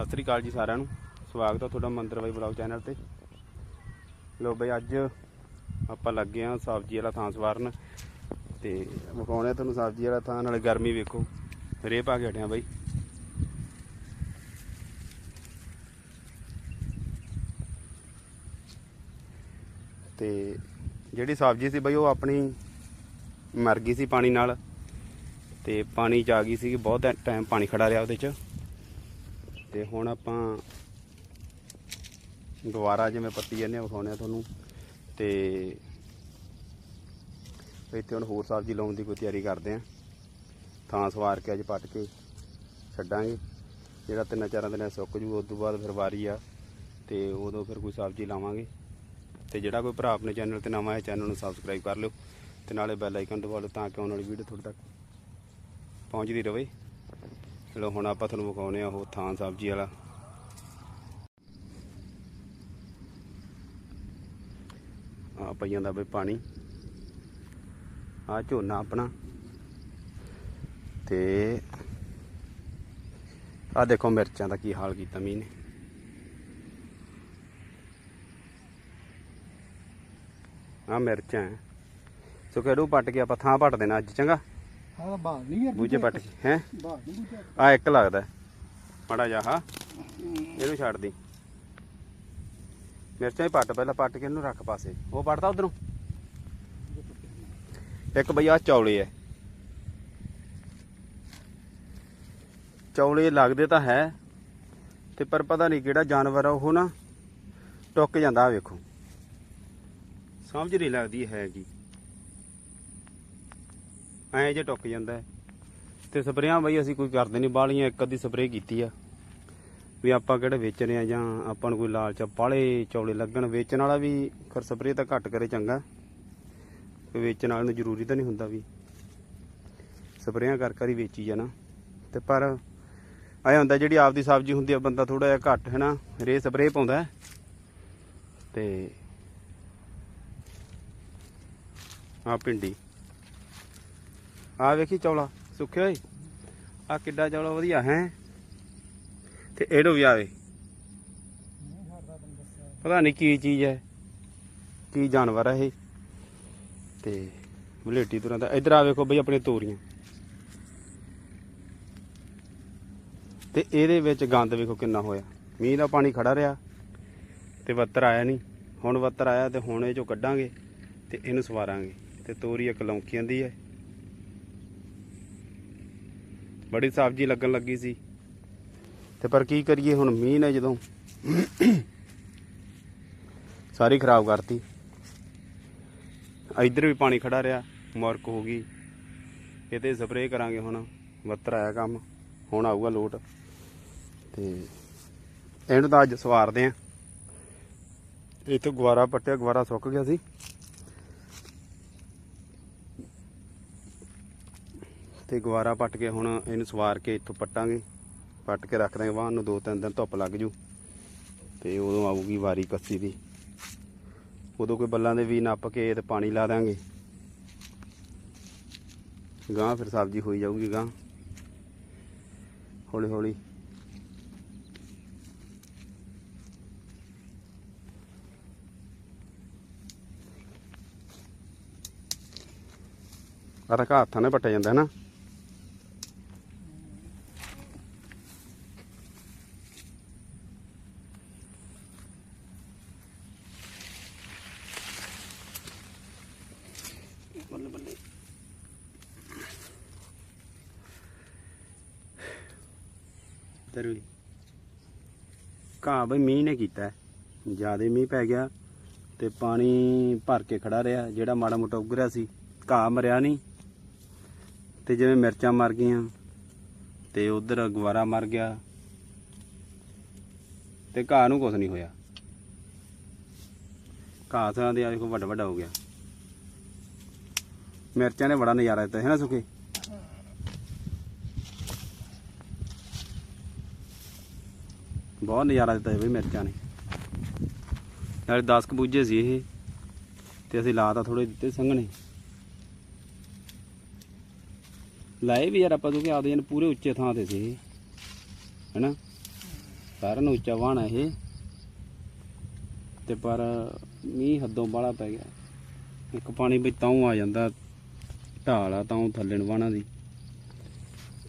ਸਤਿ ਸ੍ਰੀ ਅਕਾਲ ਜੀ ਸਾਰਿਆਂ ਨੂੰ। ਸਵਾਗਤ ਹੈ ਤੁਹਾਡਾ ਮੰਦਰ ਬਾਈ ਬਲੌਗ ਚੈਨਲ ਤੇ। ਲੋ ਬਈ ਅੱਜ ਆਪਾਂ ਲੱਗੇ ਆ ਸਬਜ਼ੀ ਵਾਲਾ ਥਾਂ ਸਵਾਰਨ ਤੇ ਵਿਖਾਉਣੇ ਤੁਹਾਨੂੰ ਸਬਜ਼ੀ ਵਾਲਾ ਥਾਂ, ਨਾਲੇ ਗਰਮੀ ਵੇਖੋ। ਰੇ ਪਾ ਕੇ ਹਟਿਆ ਬਾਈ। ਤੇ ਜਿਹੜੀ ਸਬਜ਼ੀ ਸੀ ਬਈ ਉਹ ਆਪਣੀ ਮਰ ਗਈ ਸੀ ਪਾਣੀ ਨਾਲ। ਤੇ ਪਾਣੀ ਚ ਆ ਗਈ ਸੀ ਬਹੁਤ ਟਾਈਮ ਪਾਣੀ ਖੜਾ ਰਿਹਾ ਉਹਦੇ ਚ। ਤੇ ਹੁਣ ਆਪਾਂ ਦੁਬਾਰਾ ਜਿਵੇਂ ਪੱਤੀ ਜਾਂਦੇ ਆ ਵਿਖਾਉਣੇ ਆ ਤੁਹਾਨੂੰ, ਤੇ ਇੱਥੇ ਹੁਣ ਹੋਰ ਸਬਜ਼ੀ ਲਾਉਣ ਦੀ ਕੋਈ ਤਿਆਰੀ ਕਰਦੇ ਆ। ਥਾਂ ਸਵਾਰ ਕੇ ਅੱਜ ਪੱਟ ਕੇ ਛੱਡਾਂਗੇ। ਜਿਹੜਾ ਤਿੰਨ ਚਾਰਾਂ ਦਿਨਾਂ ਸੁੱਕ ਜੂ, ਉਸ ਤੋਂ ਬਾਅਦ ਫਿਰ ਵਾਰੀ ਆ, ਤੇ ਉਦੋਂ ਫਿਰ ਕੋਈ ਸਬਜ਼ੀ ਲਾਵਾਂਗੇ। ਤੇ ਜਿਹੜਾ ਕੋਈ ਭਰਾ ਆਪਣੇ ਚੈਨਲ ਤੇ ਨਵਾਂ ਹੈ ਚੈਨਲ ਨੂੰ ਸਬਸਕ੍ਰਾਈਬ ਕਰ ਲਿਓ, ਤੇ ਨਾਲੇ ਬੈਲ ਆਈਕਨ ਦਬਾ ਲਓ ਤਾਂ ਕਿ ਆਉਣ ਵਾਲੀ ਵੀਡੀਓ ਤੁਹਾਡੇ ਤੱਕ ਪਹੁੰਚਦੀ ਰਹੇ ਚਲੋ ਹੁਣ ਆਪਾਂ ਤੁਹਾਨੂੰ ਵਿਖਾਉਨੇ ਆ ਉਹ ਥਾਂ ਸਬਜ਼ੀ ਵਾਲਾ। ਆ ਪਈ ਜਾਂਦਾ ਬਈ ਪਾਣੀ। ਆ ਝੋਨਾ ਆਪਣਾ। ਤੇ ਆ ਦੇਖੋ ਮਿਰਚਾਂ ਦਾ ਕੀ ਹਾਲ ਕੀਤਾ ਮੀਂਹ ਨੇ। ਆ ਮਿਰਚਾਂ ਹੈ ਸੋ ਕਿਹੜੂ ਪੱਟ ਕੇ ਆਪਾਂ ਥਾਂ ਪੱਟ ਦੇਣਾ ਅੱਜ, ਚੰਗਾ? ਹਾਂ ਬਾਹਰ ਨਹੀਂ ਯਾਰ ਬੂਝੇ ਪੱਟ ਕੇ ਹੈ? ਬਾਹਰ ਨਹੀਂ ਬੂਝਾ ਆ ਇੱਕ ਲੱਗਦਾ। ਮੜਾ ਜਾ ਹਾ ਇਹਨੂੰ ਛੱਡ ਦੀ। ਮਿਰਚਾਂ ਹੀ ਪੱਟ ਪਹਿਲਾਂ ਪੱਟ ਕੇ ਇਹਨੂੰ ਰੱਖ ਪਾਸੇ। ਉਹ ਪੱਟਦਾ ਉਧਰੋਂ? ਇੱਕ ਬਈ ਆ ਚੌਲੇ ਐ ਚੌਲੇ ਲੱਗਦੇ ਤਾਂ ਹੈ ਤੇ ਪਰ ਪਤਾ ਨਹੀਂ ਕਿਹੜਾ ਜਾਨਵਰ ਆ ਉਹ ਨਾ ਟੁੱਕ ਜਾਂਦਾ ਵੇਖੋ। ਸਮਝ ਨਹੀਂ ਲੱਗਦੀ ਹੈ ਕੀ ਐਂ ਜੇ ਟੁੱਕ ਜਾਂਦਾ ਹੈ। ਤੇ ਸਪਰੇਆਂ ਬਈ ਅਸੀਂ ਕੋਈ ਕਰਦੇ ਨਹੀਂ ਬਾਲੀਆਂ ਇੱਕ ਅੱਧੀ ਸਪਰੇਅ ਕੀਤੀ ਆ। ਵੀ ਆਪਾਂ ਕਿਹੜੇ ਵੇਚਣੇ ਆ ਜਾਂ ਆਪਾਂ ਨੂੰ ਕੋਈ ਲਾਲਚ ਆ ਬਾਲੇ ਚੌਲੇ ਲੱਗਣ। ਵੇਚਣ ਵਾਲਾ ਵੀ ਖਰ ਸਪਰੇਅ ਤਾਂ ਘੱਟ ਕਰੇ ਚੰਗਾ। ਵੇਚਣ ਵਾਲੇ ਨੂੰ ਜ਼ਰੂਰੀ ਤਾਂ ਨਹੀਂ ਹੁੰਦਾ ਵੀ ਸਪਰੇਆਂ ਕਰ ਕਰ ਹੀ ਵੇਚੀ ਜਾਣਾ। ਤੇ ਪਰ ਐ ਹੁੰਦਾ ਜਿਹੜੀ ਆਪਦੀ ਸਬਜ਼ੀ ਹੁੰਦੀ ਆ, ਬੰਦਾ ਥੋੜਾ ਜਿਹਾ ਘੱਟ, ਹੈ ਨਾ ਰੇ ਸਪਰੇਅ ਪਾਉਂਦਾ ਹੈ। ਤੇ ਆ ਪਿੰਡੀ ਆ ਵੇਖੀ ਚੌਲਾ ਸੁੱਕਿਆ ਓਏ ਆ ਕਿੱਡਾ ਚੌਲਾ ਵਧੀਆ, ਹੈ? ਤੇ ਇਹਨੂੰ ਵੀ ਆਵੇ। ਪਤਾ ਨਹੀਂ ਕੀ ਚੀਜ਼ ਹੈ ਕੀ ਜਾਨਵਰ ਹੈ ਇਹ। ਤੇ ਬਲੇਟੀ ਤੁਰਾਂ ਦਾ, ਇਧਰ ਆ ਵੇਖੋ ਬਈ ਆਪਣੇ ਤੋਰੀਆਂ। ਤੇ ਇਹਦੇ ਵਿੱਚ ਗੰਦ ਵੇਖੋ ਕਿੰਨਾ ਹੋਇਆ। ਮੀਂਹ ਦਾ ਪਾਣੀ ਖੜਾ ਰਿਹਾ, ਤੇ ਵੱਤਰ ਆਇਆ ਨਹੀਂ ਹੁਣ ਵੱਤਰ ਆਇਆ ਤੇ ਹੁਣ ਇਹ ਚੋਂ ਕੱਢਾਂਗੇ ਤੇ ਇਹਨੂੰ ਸਵਾਰਾਂਗੇ। ਤੇ ਤੋਰੀ ਇੱਕ ਲੌਂਕੀ ਦੀ ਹੈ ਬੜੀ ਸਬਜ਼ੀ ਲੱਗਣ ਲੱਗੀ ਸੀ। ਤੇ ਪਰ ਕੀ ਕਰੀਏ ਹੁਣ ਮੀਂਹ ਨੇ ਜਦੋਂ ਸਾਰੀ ਖਰਾਬ ਕਰਤੀ। ਇੱਧਰ ਵੀ ਪਾਣੀ ਖੜਾ ਰਿਹਾ ਮੁਰਕ ਹੋ ਗਈ। ਇਹਤੇ ਸਪਰੇਅ ਕਰਾਂਗੇ ਹੁਣ ਵੱਤਰ ਆਇਆ ਕੰਮ ਹੁਣ ਆਊਗਾ ਲੋਟ। ਤੇ ਇਹਨੂੰ ਤਾਂ ਅੱਜ ਸਵਾਰਦੇ ਆ। ਇਹ ਤੋਂ ਗਵਾਰਾ ਪੱਟਿਆ ਗਵਾਰਾ ਸੁੱਕ ਗਿਆ ਸੀ। ਤੇ ਗਵਾਰਾ ਪੱਟ ਕੇ ਹੁਣ ਇਹਨੂੰ ਸਵਾਰ ਕੇ ਇੱਥੋਂ ਪੱਟਾਂਗੇ। ਪੱਟ ਕੇ ਰੱਖ ਦਾਂਗੇ ਵਾਹਨ ਨੂੰ ਦੋ ਤਿੰਨ ਦਿਨ ਧੁੱਪ ਲੱਗ ਜੂ। ਤੇ ਉਦੋਂ ਆਊਗੀ ਵਾਰੀ ਕੱਸੀ ਦੀ। ਉਦੋਂ ਕੋਈ ਬੱਲਾਂ ਦੇ ਵੀ ਨੱਪ ਕੇ ਤੇ ਪਾਣੀ ਲਾ ਦਾਂਗੇ ਗਾਂ ਫਿਰ ਸਬਜ਼ੀ ਹੋਈ ਜਾਊਗੀ ਗਾਂ ਹੌਲੀ ਹੌਲੀ ਆ ਤਾਂ ਘਾਹ ਹੱਥਾਂ ਨਾਲ ਪੱਟਿਆ ਜਾਂਦਾ ਹੈ ਨਾ ਬੱਲੇ ਬੱਲੇ ਤਰੂ ਘਾਹ ਬਈ ਮੀਂਹ ਨੇ ਕੀਤਾ ਜਿਆਦੇ ਮੀਂਹ ਪੈ ਗਿਆ ਤੇ ਪਾਣੀ ਭਰ ਕੇ ਖੜਾ ਰਿਹਾ, ਜਿਹੜਾ ਮਾੜਾ ਮੋਟਾ ਉੱਗ ਰਿਹਾ ਸੀ। ਘਾਹ ਮਰਿਆ ਨਹੀਂ। ਤੇ ਜਿਵੇਂ ਮਿਰਚਾਂ ਮਰ ਗਈਆਂ ਤੇ ਉਧਰ ਗਵਾਰਾ ਮਰ ਗਿਆ ਤੇ ਘਾਹ ਨੂੰ ਕੁਝ ਨਹੀਂ ਹੋਇਆ। ਘਾਹ ਸਾਂ ਦੇ ਆ ਦੇਖੋ ਵੱਡਾ ਵੱਡਾ ਹੋ ਗਿਆ। ਮਿਰਚਾਂ ਨੇ ਬੜਾ ਨਜ਼ਾਰਾ ਦਿੱਤਾ, ਹੈ ਨਾ ਸੁਖੇ? ਬਹੁਤ ਨਜ਼ਾਰਾ ਦਿੱਤਾ ਬਈ ਮਿਰਚਾਂ ਨੇ। ਨਾਲੇ 10 ਕਬੂਜੇ ਸੀ ਇਹ, ਤੇ ਅਸੀਂ ਲਾ ਤਾਂ ਥੋੜੇ ਦਿੱਤੇ ਸੰਘਣੇ। ਲਾਏ ਵੀ ਯਾਰ ਆਪਾਂ, ਕਿਉਂਕਿ ਆਪਦੇ ਜਨ ਪੂਰੇ ਉੱਚੇ ਥਾਂ ਤੇ ਸੀ ਇਹ। ਹੈਨਾ? ਸਾਰਿਆਂ ਨੂੰ ਉੱਚਾ ਵਾਹਣਾ ਇਹ। ਤੇ ਪਰ ਮੀਂਹ ਹੱਦੋਂ ਬਾਹਲਾ ਪੈ ਗਿਆ। ਇੱਕ ਪਾਣੀ ਵਿੱਚ ਤਾਂ ਆ ਜਾਂਦਾ, ਢਾਲ ਆ ਤਾਂ ਥੱਲੇ ਨੂੰ ਵਾਹਣਾ ਦੀ।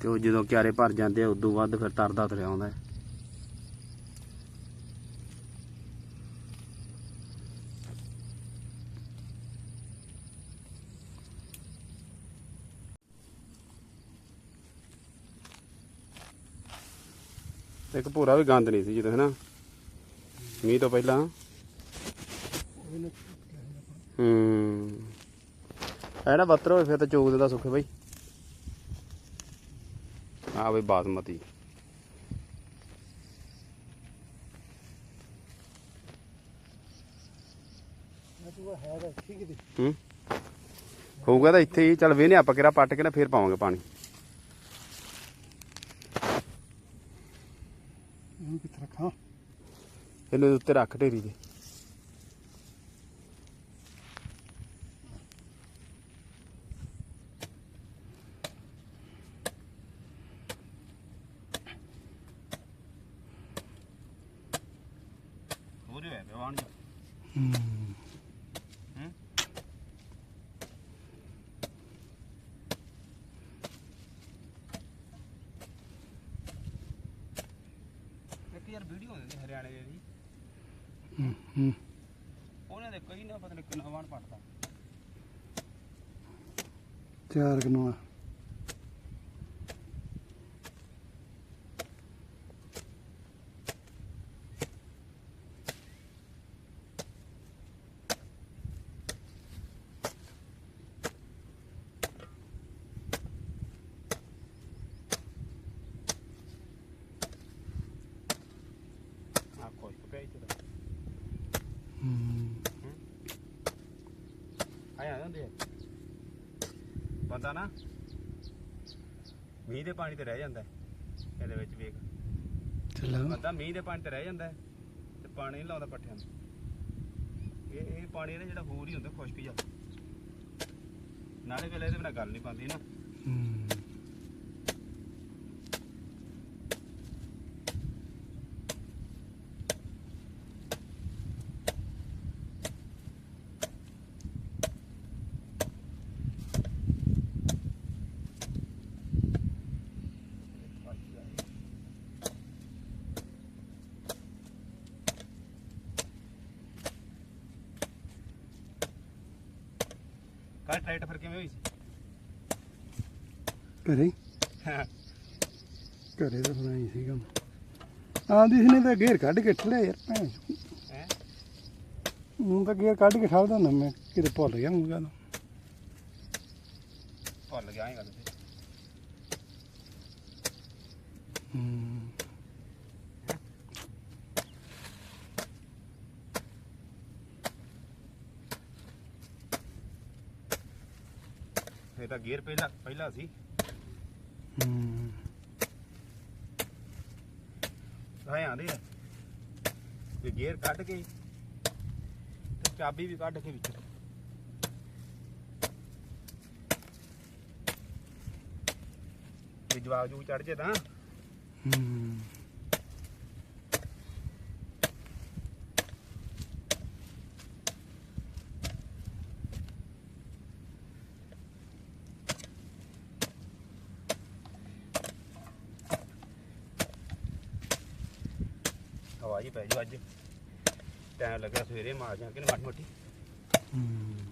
ਤੇ ਉਹ ਜਦੋਂ ਕਿਆਰੇ ਭਰ ਜਾਂਦੇ ਆ, ਉਦੋਂ ਵੱਧ ਫਿਰ ਤਰਦਾ ਤੁਰਿਆ ਆਉਂਦਾ। ਇੱਕ ਭੂਰਾ ਵੀ ਗੰਦ ਨਹੀਂ ਸੀ ਜਦੋਂ ਹਨਾ? ਮੀਂਹ ਤੋਂ ਪਹਿਲਾਂ। ਹੂੰ। ਐਨਾ ਬੱਤਰ ਹੋਏ ਫਿਰ ਤਾਂ ਚੋਗ ਦੇ ਸੁੱਖੇ ਬਾਈ। ਆ ਬਈ ਬਾਸਮਤੀ। ਹੂੰ ਹੋਊਗਾ ਤਾਂ ਇੱਥੇ ਹੀ ਚੱਲ ਵੇਨੇ ਆਪਾਂ ਕਿਹੜਾ ਪੱਟ ਕੇ ਨਾ ਫੇਰ ਪਾਵਾਂਗੇ ਪਾਣੀ ਇਹਨੂੰ ਕਿੱਥੇ ਰੱਖਾਂ ਇਹਨੂੰ ਉੱਤੇ ਰੱਖ ਢੇਰੀ ਦੇ। ਹੋਏ ਬਵਾਨ ਹੂੰ ਹੂੰ ਇੱਕ ਯਾਰ ਵੀਡੀਓ ਹੁੰਦੀ ਸੀ ਹਰਿਆਣੇ ਦੇ ਦੀ ਹੂੰ ਹੂੰ ਉਹਨਾਂ ਦੇ ਕਈ ਨਾ ਪਤਾ ਨਹੀਂ ਕਿੰਨਾ ਵਾਣ ਪੜਦਾ ਚਾਰ ਕਿਨੋਆ ਆ ਕੋਈ ਪਕਾਈ ਤੇ ਹੂੰ ਆਇਆ ਜਾਂਦੇ ਆ ਬੰਦਾ ਨਾ ਮੀਂਹ ਦੇ ਪਾਣੀ ਤੇ ਰਹਿ ਜਾਂਦਾ ਹੈ। ਇਹਦੇ ਵਿੱਚ ਵੇਖ। ਚੱਲ। ਬੰਦਾ ਮੀਂਹ ਦੇ ਪਾਣੀ ਤੇ ਰਹਿ ਜਾਂਦਾ ਹੈ, ਤੇ ਪਾਣੀ ਨਹੀਂ ਲਾਉਂਦਾ ਪੱਠਿਆਂ ਨੂੰ। ਇਹ ਇਹ ਪਾਣੀ ਇਹਦਾ ਜਿਹੜਾ ਹੋਰ ਹੀ ਹੁੰਦਾ ਖੁਸ਼ਕ ਜਿਹਾ। ਨਾਲੇ ਵੇਲੇ ਇਹਦੇ ਬਿਨਾਂ ਗੱਲ ਨਹੀਂ ਪਾਉਂਦੀ ਨਾ। ਹੂੰ। ਕੱਲ ਟਰੈਕਟਰ ਫਿਰ ਕਿਵੇਂ ਹੋਈ ਸੀ? ਘਰੇ ਹੀ? ਘਰੇ ਤਾਂ ਬਣਾਈ ਸੀ ਕੰਮ। ਆਂਦੀ ਸੀ ਨੇ ਤਾਂ ਗੇਰ ਕੱਢ ਕੇ ਠਲਿਆ ਯਾਰ ਭੈਣ। ਹੈ? ਹੁਣ ਤਾਂ ਗੇਰ ਕੱਢ ਕੇ ਠਾਲਦਾ ਹੁੰਦਾ ਮੈਂ ਕਿਤੇ ਭੁੱਲ ਗਿਆ ਮੈਨੂੰ ਗੱਲ। ਭੁੱਲ ਗਿਆ ਹੈਗਾ ਤੁਸੀਂ ਹੂੰ। ਇਹ ਗੇਅਰ ਪਹਿਲਾਂ ਪਹਿਲਾਂ ਸੀ। ਹੂੰ ਸਾਏ ਆਂਦੇ ਆ। ਵੀ ਗੇਅਰ ਕੱਢ ਕੇ, ਤੇ ਚਾਬੀ ਵੀ ਕੱਢ ਕੇ ਵਿੱਚ। ਵੀ ਜਵਾਬ ਜੂ ਚੜ ਜੇ ਤਾਂ। ਹੂੰ ਹਵਾ ਜੀ ਪੈ ਜੂ ਅੱਜ। ਟਾਈਮ ਲੱਗਾ ਸਵੇਰੇ ਮਾਰ ਜਾਂ ਕਿ ਮਾੜੀ ਮੋਟੀ। ਹੂੰ।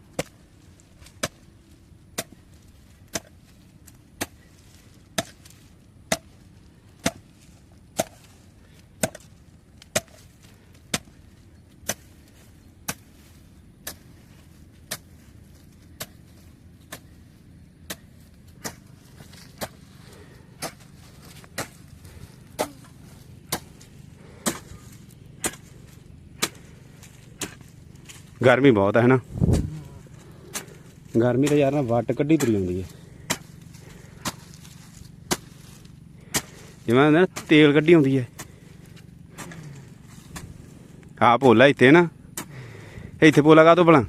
ਗਰਮੀ ਬਹੁਤ ਹੈ ਨਾ। ਗਰਮੀ ਤਾਂ ਯਾਰ ਨਾ ਵੱਟ ਕੱਢੀ ਤੁਰੀ ਆਉਂਦੀ ਹੈ। ਜਿਵੇਂ ਨਾ, ਤੇਲ ਕੱਢੀ ਆਉਂਦੀ ਹੈ। ਆ ਭੋਲਾ ਇੱਥੇ ਨਾ। ਇੱਥੇ ਭੋਲਾ ਕਾ ਤੋਂ ਭਲਾ?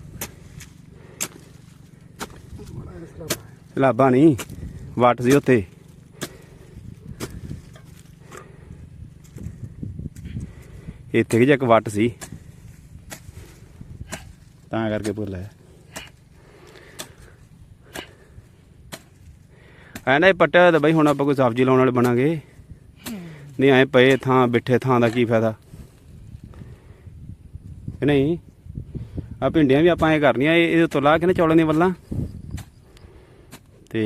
ਲਾਭਾ ਨਹੀਂ, ਵੱਟ ਸੀ ਉੱਥੇ। ਇੱਥੇ ਕਿ ਇੱਕ ਵੱਟ ਸੀ। ਤਾਂ ਕਰਕੇ ਭੁੱਲਿਆ ਐ ਨਾ ਇਹ ਪੱਟਿਆ ਹੋਇਆ ਤਾਂ ਬਈ ਹੁਣ ਆਪਾਂ ਕੋਈ ਸਬਜ਼ੀ ਲਾਉਣ ਵਾਲੇ ਬਣਾਂਗੇ। ਨਹੀਂ, ਐ ਪਏ ਥਾਂ, ਬਿੱਠੇ ਥਾਂ ਦਾ ਕੀ ਫਾਇਦਾ? ਨਹੀਂ? ਆ ਭਿੰਡੀਆਂ ਵੀ ਆਪਾਂ ਐ ਕਰਨੀਆਂ, ਇਹ ਇਹਦੇ ਤੋਂ ਲਾ ਕੇ ਨਾ ਚੌਲਾਂ ਦੀਆਂ ਵੱਲਾਂ। ਤੇ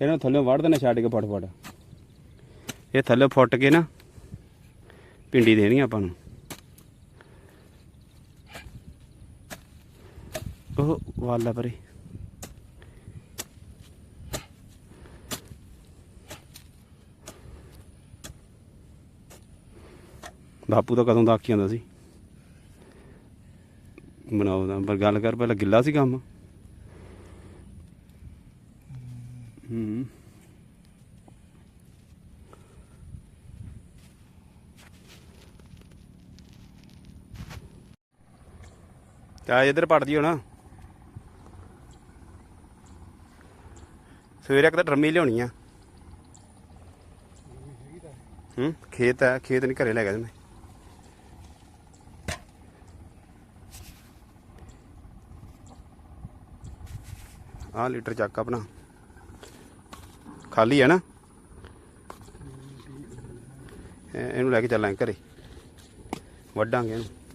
ਇਹਨਾਂ ਥੱਲੇ ਵੜ ਦੇਣਾ ਛੱਡ ਕੇ ਫਟ ਫਟ ਇਹ ਥੱਲੇ ਫੁੱਟ ਕੇ ਨਾ ਭਿੰਡੀ ਦੇਣੀ ਆਪਾਂ ਨੂੰ। ਉਹ ਵਾਲਾ ਪਰੇ। ਬਾਪੂ ਤਾਂ ਕਦੋਂ ਦਾ ਆਖੀ ਜਾਂਦਾ ਸੀ। ਬਣਾਉਦਾ ਪਰ ਗੱਲ ਕਰ, ਪਹਿਲਾਂ ਗਿੱਲਾ ਸੀ ਕੰਮ। ਹੂੰ। ਤਾਂ ਇਧਰ ਪੜਦੀ ਹੁਣ ਸਵੇਰੇ ਇੱਕ ਤਾਂ ਡਰਮੀ ਲਿਆਉਣੀ ਆ। ਹੂੰ, ਖੇਤ ਹੈ ਖੇਤ ਨਹੀਂ ਘਰੇ ਲੈ ਗਿਆ ਮੈਂ ਆਹ ਲੀਟਰ ਚੱਕ ਆਪਣਾ। ਖਾਲੀ ਹੈ ਨਾ। ਇਹਨੂੰ ਲੈ ਕੇ ਚੱਲਾਂਗੇ ਘਰੇ। ਵੱਢਾਂਗੇ ਇਹਨੂੰ।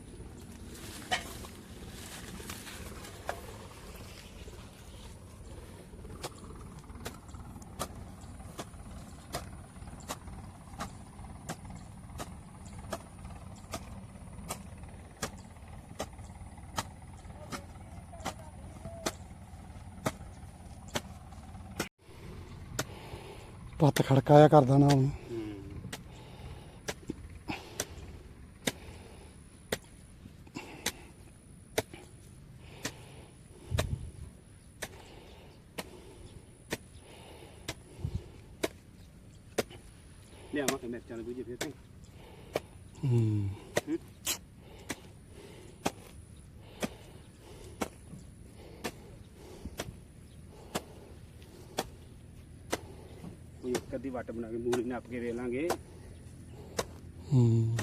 ਪੱਤ ਖੜਕਾਇਆ ਕਰਦਾ ਨਾ ਉਹਨੂੰ। ਲਿਆਵਾਂ ਕਿ ਮਿਰਚਾਂ ਦੇ ਦੂਜੇ ਫਿਰ ਤੋਂ। ਹੂੰ। ਅੱਧੀ ਵੱਟ ਬਣਾ ਕੇ ਮੂਲੀ ਨੱਪ ਕੇ ਦੇ ਲਾਂਗੇ ਹੂੰ।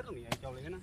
ਇੱਧਰ